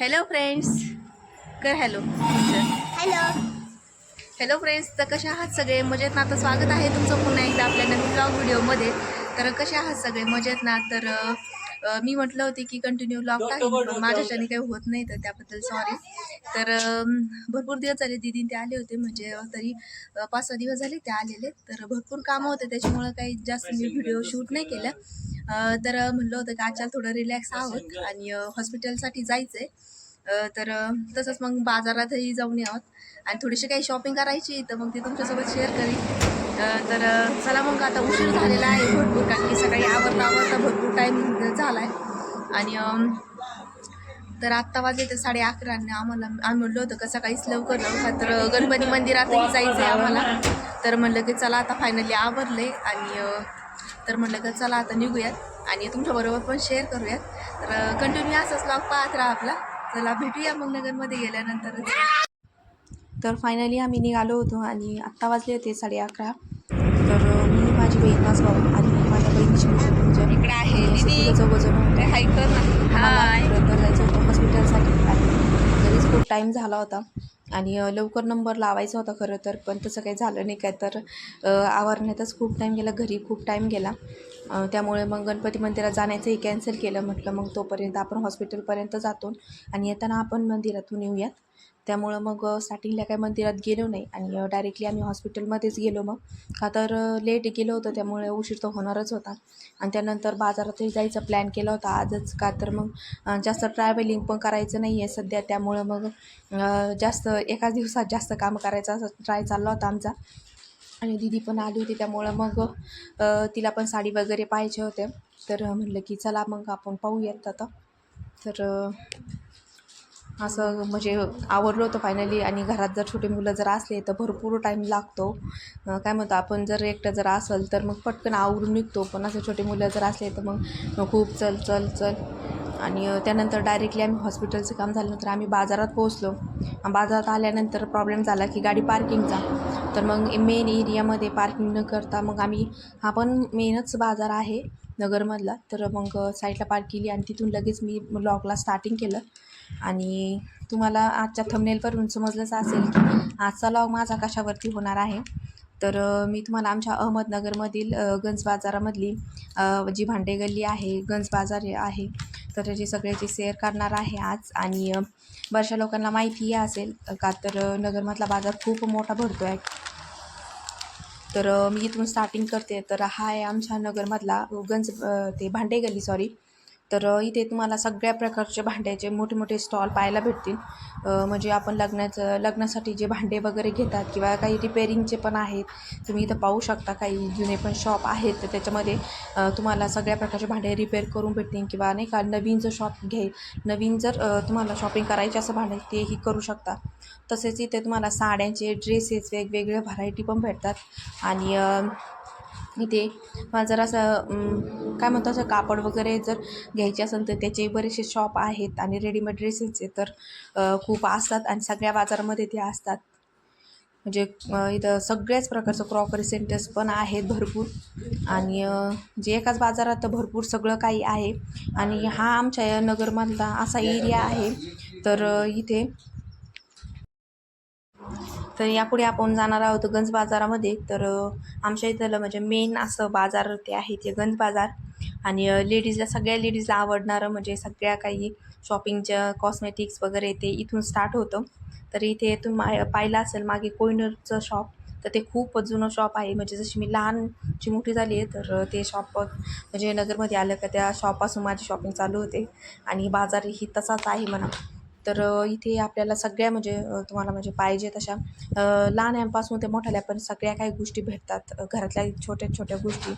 Hello friends कर hello hello hello friends तर कशा आहात सगळे? मजेत ना? तर स्वागत आहे तुमचं पुन्हा एकदा आपल्या नवीन ब्लॉग व्हिडिओमध्ये तर कसे आहात सगळे? मजेत ना? तर मी म्हटलं होती की कंटिन्यू ब्लॉग टाकेन पण माझ्याच्याने काही होत नाही तर त्याबद्दल सॉरी तर भरपूर दिवस झाले दिदी ते आले होते म्हणजे तरी पाच सहा दिवस झाले ते आलेले. तर भरपूर कामं होते त्याच्यामुळं काही जास्त मी व्हिडिओ शूट नाही केलं. तर म्हणलं होतं की आजच्या थोडं रिलॅक्स आहोत आणि हॉस्पिटलसाठी जायचं आहे अ, तर तसंच मग बाजारातही जाऊन यावं. आणि थोडीशी काही शॉपिंग करायची तर मग ती तुमच्यासोबत शेअर करीन. तर चला मग आता उशीर झालेला आहे भरपूर कारण की सकाळी आवरता आवरता भरपूर टाईम झाला आहे आणि तर आत्ता वाजले तर साडे अकरा आणि आम्हाला आम्ही म्हणलो होतं का सकाळीच लवकर का तर गणपती मंदिरातही जायचं आहे आम्हाला. तर म्हणलं की चला आता फायनली आवरले आणि तर म्हणलं की चला आता निघूयात आणि तुमच्याबरोबर पण शेअर करूयात. तर कंटिन्यू असंच ब्लॉग पाहत राहा आपला. चला भेटूया मग नगरमध्ये गेल्यानंतर तर फायनली आम्ही निघालो होतो आणि आत्ता वाजले होते साडे अकरा. तर मी माझी बहीण भाऊ आणि माझ्या बहिणीची मुलं म्हणजे इकडे आहे होते हाय नंतर जायचं होतं हॉस्पिटलसाठी आणि घरीच खूप टाईम झाला होता. आणि लवकर नंबर लावायचा होता खरं तर पण तसं काही झालं नाही काय तर आवरण्यातच खूप टाईम गेला घरी खूप टाईम गेला. त्यामुळे मग गणपती मंदिरात जाण्याचंही कॅन्सल केलं म्हटलं मग तोपर्यंत आपण हॉस्पिटलपर्यंत जातो आणि येताना आपण मंदिरातून येऊयात. त्यामुळं मग स्टार्टिंगला काय मंदिरात गेलो नाही आणि डायरेक्टली आम्ही हॉस्पिटलमध्येच गेलो मग. का तर लेट गेलो होतो त्यामुळे उशीर तर होणारच होता. आणि त्यानंतर बाजारातही जायचा प्लॅन केला होता. आजच का तर मग जास्त ट्रॅव्हलिंग पण करायचं नाही आहे सध्या. त्यामुळं मग जास्त एकाच दिवसात जास्त काम करायचा असा ट्राय चालला होता आमचा. आणि दिदी पण आली होती. त्यामुळं मग तिला पण साडी वगैरे पाहिजे होते. तर म्हणलं की चला मग आपण पाहूयात आता. तर असं म्हणजे आवरलं होतं फायनली आणि घरात जर छोटे मुलं जर असले तर भरपूर टाईम लागतो. काय म्हणतो आपण जर एकटं जर असेल तर मग पटकन आवरून निघतो. पण असं छोटे मुलं जर असले तर मग खूप चल चल चल. आणि त्यानंतर डायरेक्टली आम्ही हॉस्पिटलचं काम झाल्यानंतर आम्ही बाजारात पोहोचलो. बाजारात आल्यानंतर प्रॉब्लेम झाला की गाडी पार्किंगचा तर मग मेन एरियामध्ये पार्किंग न करता मग आम्ही हा पण मेनच बाजार आहे नगरमधला. तर मग साईडला पार्क केली आणि तिथून लगेच मी ब्लॉगला स्टार्टिंग केलं. आणि तुम्हाला आजच्या थंबनेलवरून समजलंच असेल की आजचा लॉग माझा कशावरती होणार आहे. तर मी तुम्हाला आमच्या अहमदनगरमधील गंज बाजारामधली जी भांडे गल्ली आहे गंज बाजार आहे तर त्याची सगळ्याची शेअर करणार आहे आज. आणि बऱ्याचशा लोकांना माहितीही असेल का तर नगरमधला बाजार खूप मोठा भरतो आहे तर मी इथून स्टार्टिंग करते. तर हा आहे आमच्या नगरमधला गंज ते भांडे गल्ली सॉरी तर इथे तुम्हाला सगळ्या प्रकारचे भांड्याचे मोठे मोठे स्टॉल पाहायला भेटतील. म्हणजे आपण लग्नाचं लग्नासाठी जे भांडे वगैरे घेतात किंवा काही रिपेरिंगचे पण आहेत तुम्ही इथं पाहू शकता. काही जुने पण शॉप आहेत तर त्याच्यामध्ये तुम्हाला सगळ्या प्रकारचे भांडे रिपेअर करून भेटतील किंवा नाही का नवीन जर शॉप घे नवीन जर तुम्हाला शॉपिंग करायचे असं भांडे तेही करू शकता. तसेच इथे तुम्हाला साड्यांचे ड्रेसेस वेगवेगळ्या व्हरायटी पण भेटतात. आणि इथे. जर असं काय म्हणतो असं कापड वगैरे जर घ्यायचे असेल तर त्याचे बरेचसे शॉप आहेत आणि रेडीमेड ड्रेसेसचे तर खूप असतात आणि सगळ्या बाजारामध्ये ते असतात. म्हणजे इथं सगळ्याच प्रकारचं क्रॉकरी सेंटर्स पण आहेत भरपूर. आणि जे एकाच बाजारात भरपूर सगळं काही आहे. आणि हा आमच्या नगरमधला असा एरिया आहे. तर इथे तर यापुढे आपण जाणार आहोत गंज बाजारामध्ये. तर आमच्या इथलं म्हणजे मेन असं बाजार ते आहे ते गंज बाजार. आणि लेडीजला सगळ्या लेडीजला आवडणारं म्हणजे सगळ्या काही शॉपिंगच्या कॉस्मेटिक्स वगैरे ते इथून स्टार्ट होतं. तर इथे तुम्ही पाहिलं असेल मागे कोयनरचं शॉप तर ते खूप जुनं शॉप आहे. म्हणजे जशी मी लहानची मोठी झाली आहे तर ते शॉप म्हणजे नगरमध्ये आलं का त्या शॉपपासून माझी शॉपिंग चालू होते. आणि बाजारही तसाच आहे म्हणा. तर इथे आपल्याला सगळ्या म्हणजे तुम्हाला म्हणजे पाहिजे तशा लहान लहान्यांपासून ते मोठ्याल्या पण सगळ्या काही गोष्टी भेटतात. घरातल्या छोट्या छोट्या गोष्टी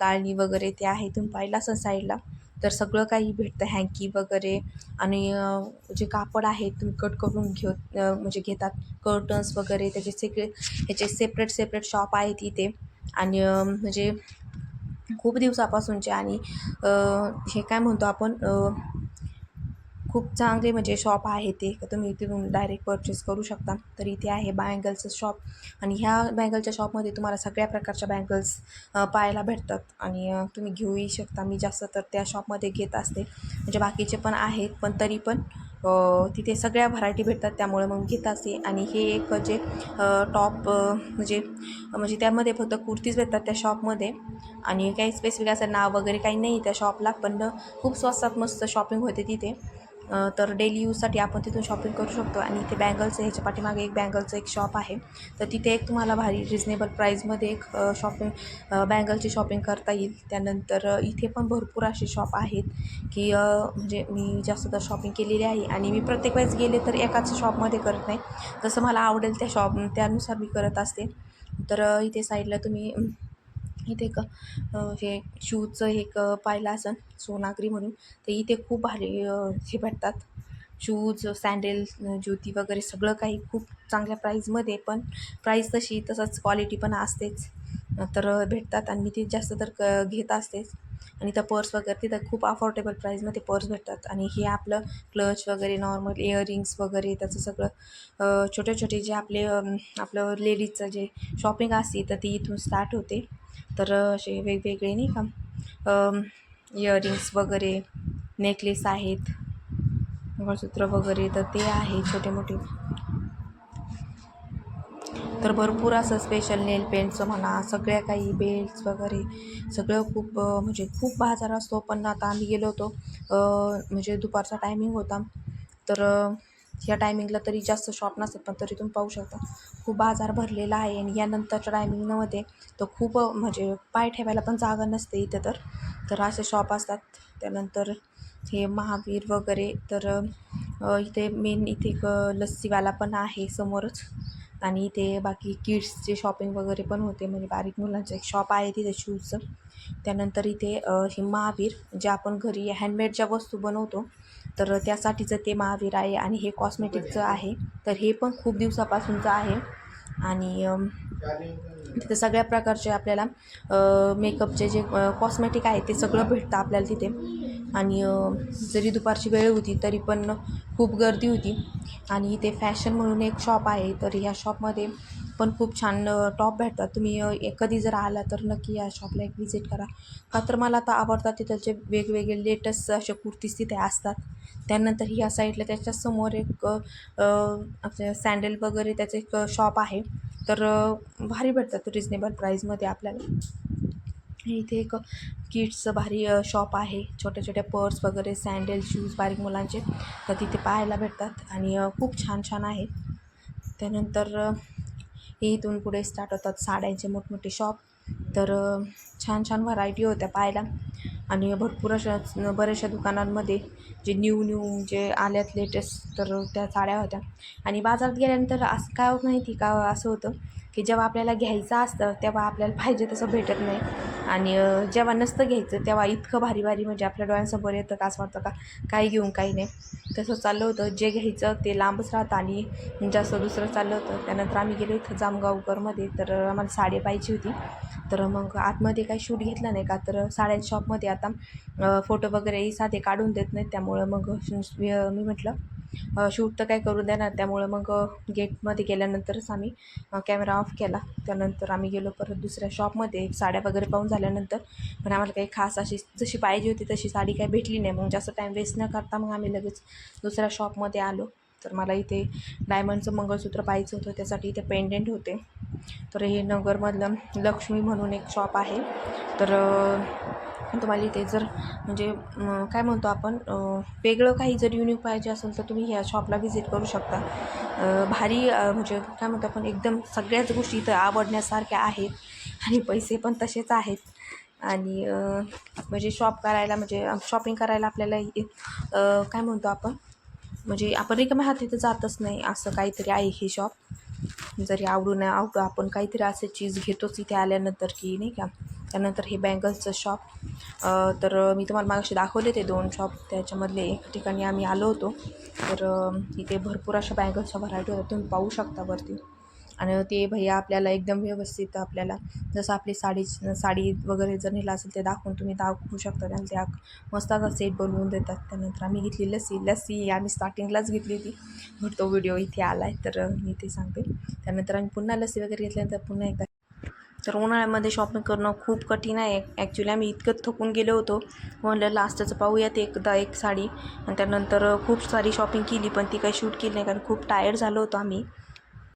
गाळणी वगैरे ते आहे तुम्ही पाहिलं असं साईडला तर सगळं काही भेटतं हँकी वगैरे आणि जे कापड आहे तुम्ही कट करून घेऊ म्हणजे घेतात. कर्टन्स वगैरे त्याचे सेक्रे ह्याचे सेपरेट सेपरेट शॉप आहेत इथे. आणि म्हणजे खूप दिवसापासूनचे आणि हे काय म्हणतो आपण खूप चांगले म्हणजे शॉप आहे ते. तुम्ही तिथून डायरेक्ट परचेस करू शकता. तर इथे आहे बँगल्सचं शॉप आणि ह्या बँगलच्या शॉपमध्ये तुम्हाला सगळ्या प्रकारच्या बँगल्स पाहायला भेटतात. आणि तुम्ही घेऊही शकता. मी जास्त तर त्या शॉपमध्ये घेत असते. म्हणजे बाकीचे पण आहेत पण तरी पण तिथे सगळ्या व्हरायटी भेटतात. त्यामुळे मग घेत असते. आणि हे एक जे टॉप म्हणजे म्हणजे त्यामध्ये फक्त कुर्तीज भेटतात त्या शॉपमध्ये आणि काही स्पेसिफिक असं नाव वगैरे काही नाही त्या शॉपला पण खूप स्वस्तात मस्त शॉपिंग होते तिथे. तर डेली यूजसाठी आपण तिथून शॉपिंग करू शकतो. आणि इथे बँगल्स ह्याच्या पाठीमागे एक बँगलचं एक शॉप आहे. तर तिथे एक तुम्हाला भारी रिजनेबल प्राईजमध्ये एक शॉपिंग बँगलची शॉपिंग करता येईल. त्यानंतर इथे पण भरपूर असे शॉप आहेत की म्हणजे मी जास्त तर शॉपिंग केलेली आहे. आणि मी प्रत्येक वेळेस गेले तर एकाच शॉपमध्ये करत नाही. जसं मला आवडेल त्या शॉप त्यानुसार मी करत असते. तर इथे साईडला तुम्ही इथे एक हे शूजचं एक पाहिलं असन सोनागरी म्हणून तर इथे खूप भारी हे भेटतात. शूज सँडेल ज्योती वगैरे सगळं काही खूप चांगल्या प्राईजमध्ये पण प्राईज तशी तसंच क्वालिटी पण असतेच. तर भेटतात आणि मी ते जास्त तर क घेत असतेच. आणि त्या पर्स वगैरे तिथं खूप अफोर्डेबल प्राईजमध्ये पर्स भेटतात. आणि हे आपलं क्लच वगैरे नॉर्मल इयरिंग्स वगैरे त्याचं सगळं छोटे छोटे जे आपले आपलं लेडीजचं जे शॉपिंग असते तर ती इथून स्टार्ट होते. तर असे वेगवेगळे नाही का इयरिंग्स वगैरे नेकलेस आहेत मंगळसूत्र वगैरे तर ते आहे छोटे मोठे. तर भरपूर असं स्पेशल नेल पेंटचं म्हणा सगळ्या काही बेल्ट्स वगैरे सगळं खूप म्हणजे खूप बाजार असतो. पण आता आम्ही गेलो होतो म्हणजे दुपारचा टायमिंग होता. तर या टायमिंगला तरी जास्त शॉप नसतात पण तरी तुम्ही पाहू शकता. खूप बाजार भरलेला आहे आणि यानंतरच्या टायमिंगमध्ये तर खूप म्हणजे पाय ठेवायला पण जागा नसते इथे तर. तर असे शॉप असतात. त्यानंतर हे महावीर वगैरे तर इथे मेन इथे एक लस्सीवाला पण आहे समोरच. आणि इथे बाकी किड्सचे शॉपिंग वगैरे पण होते. म्हणजे बारीक मुलांचं एक शॉप आहे तिथे शूजचं त्यानंतर इथे हे महावीर जे आपण घरी हँडमेड वस्तू बनवतो तर त्यासाठीचं ते महावीर आहे आणि हे कॉस्मेटिकचं आहे. तर हे पण खूप दिवसापासूनचं आहे. आणि तिथं तिथे सगळ्या प्रकारचे आपल्याला मेकअपचे जे कॉस्मेटिक आहे ते सगळं भेटतं आपल्याला तिथे. आणि जरी दुपारची वेळ होती तरी पण खूप गर्दी होती. आणि इथे फॅशन म्हणून एक शॉप आहे. तर ह्या शॉपमध्ये पण खूप छान टॉप भेटतात. तुम्ही कधी जर आला तर नक्की या शॉपला एक व्हिजिट करा. का तर मला आता आवडतात तिथलचे वेगवेगळे लेटेस्ट असे कुर्तीज तिथे असतात. त्यानंतर ह्या साईडला त्याच्यासमोर एक आपल्या सँडल वगैरे त्याचं एक शॉप आहे. तर भारी भेटतात रिजनेबल प्राईजमध्ये आपल्याला. इथे एक किड्सचं भारी शॉप आहे. छोट्या छोट्या पर्स वगैरे सँडल शूज बारीक मुलांचे. तर तिथे पाहायला भेटतात. आणि खूप छान छान आहे. त्यानंतर हे इथून पुढे स्टार्ट होतात साड्यांचे मोठमोठे शॉप तर छान छान व्हरायटी होत्या पाहायला. आणि भरपूर अशा बऱ्याचशा दुकानांमध्ये जे न्यू न्यू जे आल्यात लेटेस्ट तर त्या साड्या होत्या. आणि बाजारात गेल्यानंतर असं काय होत माहिती का? असं होतं की जेव्हा आपल्याला घ्यायचं असतं तेव्हा आपल्याला पाहिजे तसं भेटत नाही. आणि जेव्हा नसतं घ्यायचं तेव्हा इतकं भारी भारी म्हणजे आपल्या डोळ्यांसमोर येतं का असं वाटतं का? काही घेऊन काही नाही. तसं चाललं होतं. जे घ्यायचं ते लांबच राहतं आणि म्हणजे जास्त दुसरं चाललं होतं. त्यानंतर आम्ही गेलो इथं जामगावकरमध्ये तर आम्हाला साडी पाहिजे होती. तर मग आतमध्ये काही शूट घेतला नाही का? तर साड्या शॉपमध्ये आता फोटो वगैरे साधे काढून देत नाहीत. त्यामुळं मग मी म्हटलं शूट तर काय करू देणार. त्यामुळं मग गेटमध्ये गेल्यानंतरच आम्ही कॅमेरा ऑफ केला. त्यानंतर आम्ही गेलो परत दुसऱ्या शॉपमध्ये. साड्या वगैरे पाहून झाल्यानंतर. पण आम्हाला काही खास अशी जशी पाहिजे होती तशी साडी काही भेटली नाही. मग जास्त टाईम वेस्ट न करता मग आम्ही लगेच दुसऱ्या शॉपमध्ये आलो. तर मला इथे डायमंडचं मंगळसूत्र पाहिजे होतं. त्यासाठी इथे पेंडेंट होते. तर हे नगरमधलं लक्ष्मी म्हणून एक शॉप आहे. तर तुम्हाला इथे जर म्हणजे काय म्हणतो आपण वेगळं काही जर युनिक पाहिजे असेल तर तुम्ही ह्या शॉपला व्हिजिट करू शकता. भारी म्हणजे काय म्हणतो आपण एकदम सगळ्याच गोष्टी इथं आवडण्यासारख्या आहेत. आणि पैसे पण तसेच आहेत. आणि म्हणजे शॉप करायला म्हणजे शॉपिंग करायला आपल्याला काय म्हणतो आपण म्हणजे आपण रिकाम्या हात तिथं जातच नाही असं काहीतरी आहे हे शॉप जरी आवडू नाही आवडू आपण काहीतरी असे चीज घेतोच इथे आल्यानंतर की नाही का? त्यानंतर हे बँगल्सचं शॉप. तर मी तुम्हाला मागाशी दाखवले ते दोन शॉप. त्याच्यामधले एक ठिकाणी आम्ही आलो होतो. तर इथे भरपूर अशा बँगल्सच्या व्हरायटी होत्या. तुम्ही पाहू शकता वरती. आणि ते भैया आपल्याला एकदम व्यवस्थित आपल्याला जसं आपली साडी साडी वगैरे जर नेला असेल ते दाखवून तुम्ही दाखवू शकता. त्यांना त्या मस्त असा सेट बनवून देतात. त्यानंतर आम्ही घेतली लस्सी. लस्सी आम्ही स्टार्टिंगलाच घेतली होती. बट तो व्हिडिओ इथे आला आहे तर मी ते सांगते. त्यानंतर आम्ही पुन्हा लस्सी वगैरे घेतल्यानंतर पुन्हा एकदा तर उन्हाळ्यामध्ये शॉपिंग करणं खूप कठीण आहे. ॲक्च्युली आम्ही इतकं थकून गेलो होतो. म्हणलं लास्टचं पाहूयात एकदा एक साडी. आणि त्यानंतर खूप सारी शॉपिंग केली पण ती काही शूट केली नाही कारण खूप टायर्ड झालो होतो आम्ही.